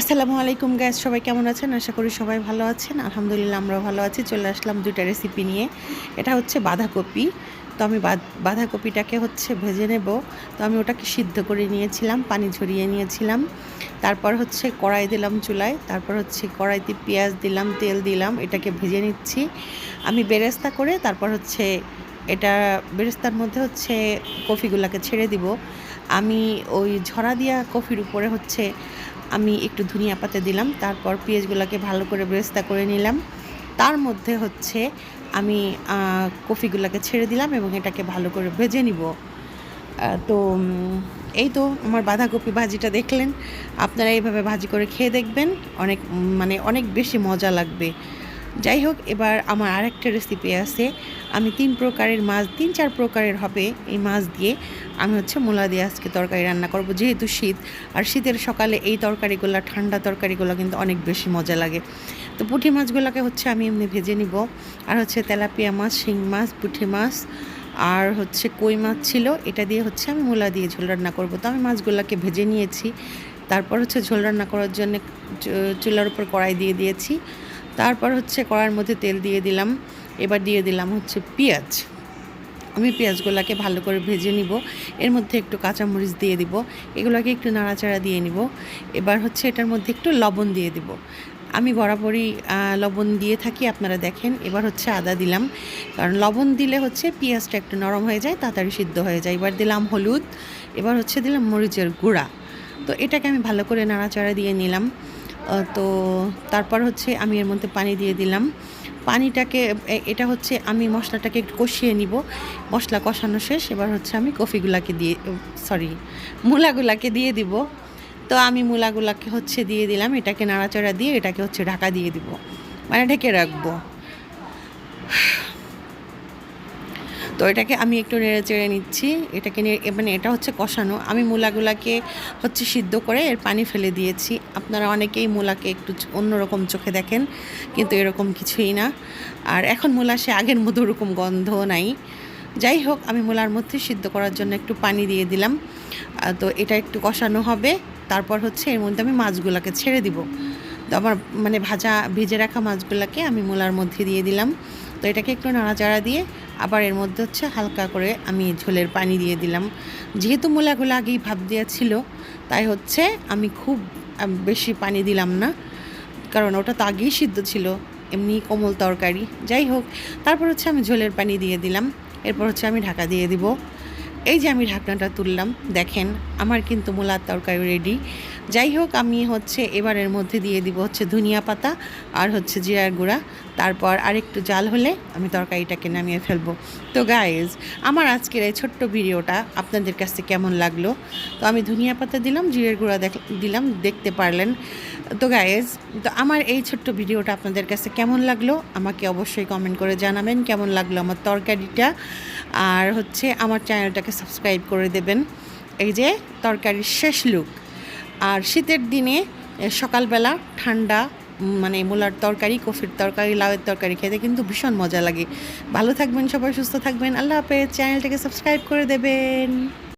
আসসালামু আলাইকুম গ্যাস সবাই কেমন আছেন? আশা করি সবাই ভালো আছেন। আলহামদুলিল্লাহ আমরাও ভালো আছি। চলে আসলাম দুইটা রেসিপি নিয়ে। এটা হচ্ছে বাঁধাকপি। তো আমি বাঁধাকপিটাকে হচ্ছে ভেজে নেব। তো আমি ওটাকে সিদ্ধ করে নিয়েছিলাম, পানি ঝরিয়ে নিয়েছিলাম। তারপর হচ্ছে কড়াই দিলাম চুলায়। তারপর হচ্ছে কড়াইতে পেঁয়াজ দিলাম, তেল দিলাম, এটাকে ভেজে নিচ্ছি। আমি বেরেস্তা করে তারপর হচ্ছে এটা, বেরেস্তার মধ্যে হচ্ছে কফিগুলোকে ছেড়ে দিব। আমি ওই ঝরা দিয়া কফির উপরে হচ্ছে আমি একটু ধনিয়া পাতে দিলাম, তারপর পেঁয়াজগুলোকে ভালো করে বেরেস্তা করে নিলাম। তার মধ্যে হচ্ছে আমি কফিগুলোকে ছেড়ে দিলাম এবং এটাকে ভালো করে ভেজে নিব। তো এই তো আমার বাঁধাকপি ভাজিটা দেখলেন। আপনারা এইভাবে ভাজি করে খেয়ে দেখবেন, অনেক মানে অনেক বেশি মজা লাগবে। যাই হোক, এবার আমার আরেকটা রেসিপি আছে। আমি তিন প্রকারের মাছ, তিন চার প্রকারের হবে এই মাছ দিয়ে। আমি হচ্ছে মূলা দিয়ে আজকে তরকারি রান্না করব, যেহেতু শীত। আর শীতের সকালে এই তরকারিগুলো, ঠান্ডা তরকারিগুলো কিন্তু অনেক বেশি মজা লাগে। তো পুঁটি মাছগুলোকে হচ্ছে আমি এমনি ভেজে নিব। আর হচ্ছে তেলাপিয়া মাছ, শিং মাছ, পুঁটি মাছ, আর হচ্ছে কই মাছ ছিল, এটা দিয়ে হচ্ছে আমি মূলা দিয়ে ঝোল রান্না করব। তো আমি মাছগুলোকে ভেজে নিয়েছি। তারপর হচ্ছে ঝোল রান্না করার জন্য চুলার উপর কড়াই দিয়ে দিয়েছি। তারপর হচ্ছে কড়ার মধ্যে তেল দিয়ে দিলাম। এবার দিয়ে দিলাম হচ্ছে পেঁয়াজ। আমি পেঁয়াজগুলোকে ভালো করে ভেজে নিব। এর মধ্যে একটু কাঁচামরিচ দিয়ে দিব। এগুলোকে একটু নাড়াচাড়া দিয়ে নিব। এবার হচ্ছে এটার মধ্যে একটু লবণ দিয়ে দিব। আমি বরাবরই লবণ দিয়ে থাকি, আপনারা দেখেন। এবার হচ্ছে আদা দিলাম। কারণ লবণ দিলে হচ্ছে পেঁয়াজটা একটু নরম হয়ে যায়, তাড়াতাড়ি সিদ্ধ হয়ে যায়। এবার দিলাম হলুদ। এবার হচ্ছে দিলাম মরিচের গুঁড়া। তো এটাকে আমি ভালো করে নাড়াচাড়া দিয়ে নিলাম। তো তারপর হচ্ছে আমি এর মধ্যে পানি দিয়ে দিলাম। পানিটাকে এটা হচ্ছে আমি মশলাটাকে একটু কষিয়ে নিব। মশলা কষানো শেষ, এবার হচ্ছে আমি কফিগুলাকে দিয়ে, সরি, মূলাগুলাকে দিয়ে দিব। তো আমি মূলাগুলাকে হচ্ছে দিয়ে দিলাম, এটাকে নাড়াচাড়া দিয়ে এটাকে হচ্ছে ঢাকা দিয়ে দিব। মানে ঢেকে রাখব। তো এটাকে আমি একটু নেড়ে চেড়ে নিচ্ছি। এটাকে নিয়ে মানে এটা হচ্ছে কষানো। আমি মূলাগুলাকে হচ্ছে সিদ্ধ করে এর পানি ফেলে দিয়েছি। আপনারা অনেকেই মূলাকে একটু অন্যরকম চোখে দেখেন, কিন্তু এরকম কিছুই না। আর এখন মূলা সে আগের মতো ওরকম গন্ধ নাই। যাই হোক, আমি মূলার মধ্যে সিদ্ধ করার জন্য একটু পানি দিয়ে দিলাম। তো এটা একটু কষানো হবে। তারপর হচ্ছে এর মধ্যে আমি মাছগুলোকে ছেড়ে দিব। তো আমার মানে ভাজা, ভেজে রাখা মাছগুলোকে আমি মূলার মধ্যে দিয়ে দিলাম। তো এটাকে একটু নাড়াচাড়া দিয়ে আবার এর মধ্যে হচ্ছে হালকা করে আমি ঝোলের পানি দিয়ে দিলাম। যেহেতু মূলাগুলো আগেই ভাব দেওয়া ছিল, তাই হচ্ছে আমি খুব বেশি পানি দিলাম না। কারণ ওটা তো আগেই সিদ্ধ ছিল, এমনি কোমল তরকারি। যাই হোক, তারপর হচ্ছে আমি ঝোলের পানি দিয়ে দিলাম। এরপর হচ্ছে আমি ঢাকা দিয়ে দিব। এই যে আমি ঢাকনাটা তুললাম, দেখেন আমার কিন্তু মূলার তরকারি রেডি যাই হোক আমি হচ্ছে এবারের মধ্যে দিয়ে দিব হচ্ছে ধনিয়া পাতা আর হচ্ছে জিরার গুঁড়া। তারপর আরেকটু জাল হলে আমি তরকারিটাকে নামিয়ে ফেলব। তো গাইজ আমার আজকের এই ছোট্ট ভিডিওটা আপনাদের কাছে কেমন লাগল? তো আমি ধনিয়া পাতা দিলাম, জিরের গুঁড়া দেখ, দিলাম, দেখতে পারলেন। তো গাইজ তো আমার এই ছোট্ট ভিডিওটা আপনাদের কাছে কেমন লাগল? আমাকে অবশ্যই কমেন্ট করে জানাবেন কেমন লাগল আমার তরকারিটা। আর হচ্ছে আমার চ্যানেলটাকে সাবস্ক্রাইব করে দেবেন। এই যে তরকারির শেষ লুক আর শীতের দিনে সকালবেলা ঠান্ডা মানে মূলার তরকারি, কফির তরকারি, লাউয়ের তরকারি খেতে কিন্তু ভীষণ মজা লাগে। ভালো থাকবেন সবাই, সুস্থ থাকবেন। আল্লাহ হাফেজ। চ্যানেলটাকে সাবস্ক্রাইব করে দেবেন।